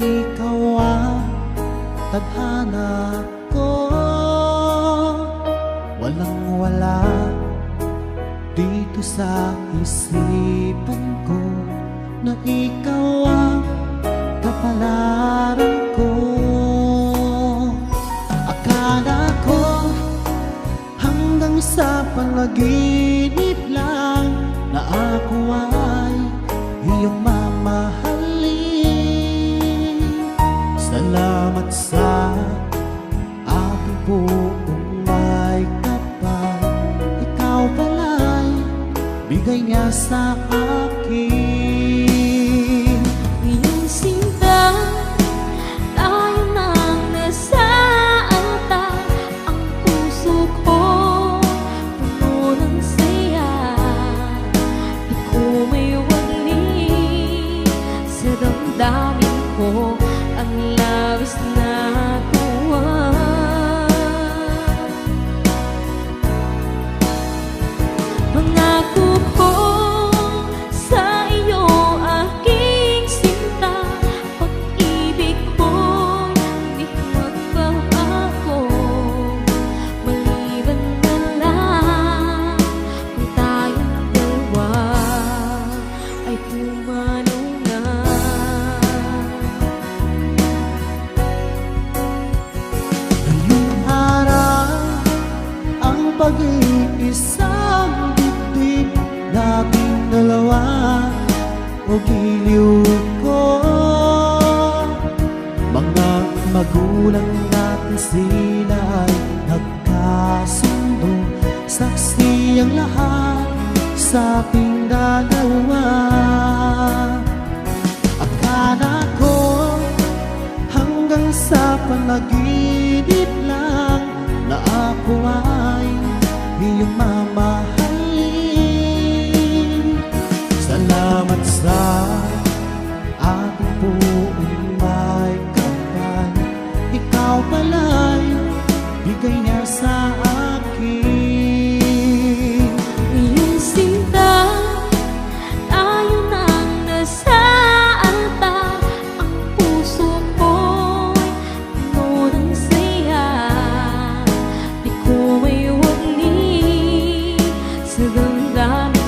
ikaw ang tadhana ko. Walang wala dito sa isipan ko Na ikaw ang kapalaran ko. Akala ko hanggang sa panaginip lang Na ako ay iyong bigay niya sa akin ang pag-iisang dibdib Nating dalawa o giliw ko. Mga magulang natin sila ay nagkasundo. Saksi ang lahat sa ating dalawa Akala ko hanggang sa panaginip Salamat sa ating buong may kapal. Ikaw pala'y bigay niya sa akin. Iyong sinta, tayo nasa altar. Ang puso mo'y ng saya. Di ko may wali sa damdamin.